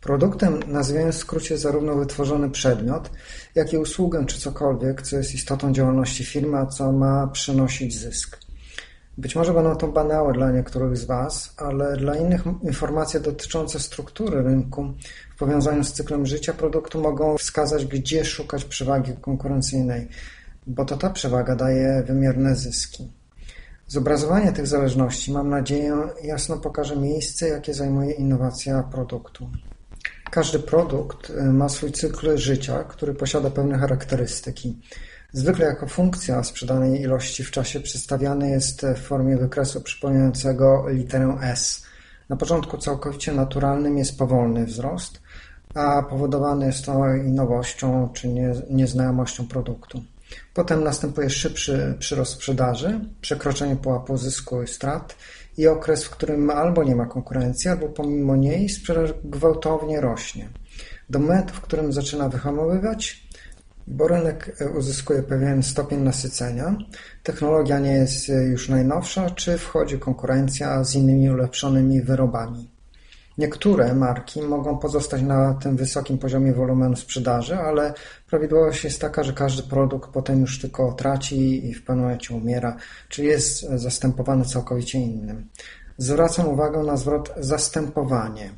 Produktem nazywają w skrócie zarówno wytworzony przedmiot, jak i usługę czy cokolwiek, co jest istotą działalności firmy, a co ma przynosić zysk. Być może będą to banały dla niektórych z Was, ale dla innych informacje dotyczące struktury rynku w powiązaniu z cyklem życia produktu mogą wskazać, gdzie szukać przewagi konkurencyjnej, bo to ta przewaga daje wymierne zyski. Zobrazowanie tych zależności, mam nadzieję, jasno pokaże miejsce, jakie zajmuje innowacja produktu. Każdy produkt y, ma swój cykl życia, który posiada pewne charakterystyki. Zwykle jako funkcja sprzedanej ilości w czasie przedstawiany jest w formie wykresu przypominającego literę S. Na początku całkowicie naturalnym jest powolny wzrost, a powodowany jest to nowością czy nieznajomością produktu. Potem następuje szybszy przyrost sprzedaży, przekroczenie pułapu zysku i strat i okres, w którym albo nie ma konkurencji, albo pomimo niej sprzedaż gwałtownie rośnie. Do momentu, w którym zaczyna wyhamowywać, bo rynek uzyskuje pewien stopień nasycenia, technologia nie jest już najnowsza, czy wchodzi konkurencja z innymi ulepszonymi wyrobami. Niektóre marki mogą pozostać na tym wysokim poziomie wolumenu sprzedaży, ale prawidłowość jest taka, że każdy produkt potem już tylko traci i w pewnym momencie umiera, czyli jest zastępowany całkowicie innym. Zwracam uwagę na zwrot zastępowanie,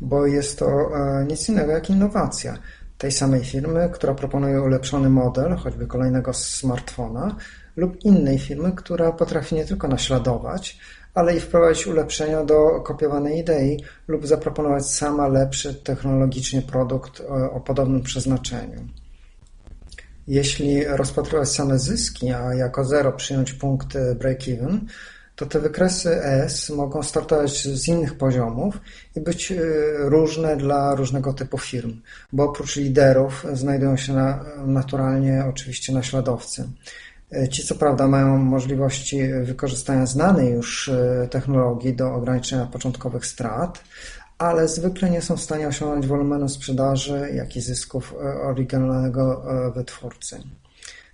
bo jest to e, nic innego jak innowacja tej samej firmy, która proponuje ulepszony model, choćby kolejnego smartfona, lub innej firmy, która potrafi nie tylko naśladować, ale i wprowadzić ulepszenia do kopiowanej idei lub zaproponować sama lepszy technologicznie produkt o podobnym przeznaczeniu. Jeśli rozpatrywać same zyski, a jako zero przyjąć punkt break-even, to te wykresy S mogą startować z innych poziomów i być y, różne dla różnego typu firm, bo oprócz liderów znajdują się na, naturalnie oczywiście naśladowcy. E, ci co prawda mają możliwości wykorzystania znanej już e, technologii do ograniczenia początkowych strat, ale zwykle nie są w stanie osiągnąć wolumenu sprzedaży, jak i zysków e, oryginalnego wytwórcy.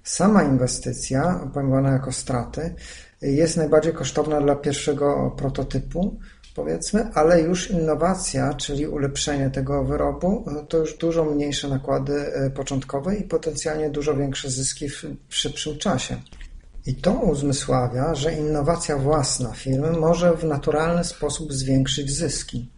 Sama inwestycja, pojmowana jako straty, jest najbardziej kosztowna dla pierwszego prototypu, powiedzmy, ale już innowacja, czyli ulepszenie tego wyrobu, to już dużo mniejsze nakłady e, początkowe i potencjalnie dużo większe zyski w szybszym czasie. I to uzmysławia, że innowacja własna firmy może w naturalny sposób zwiększyć zyski.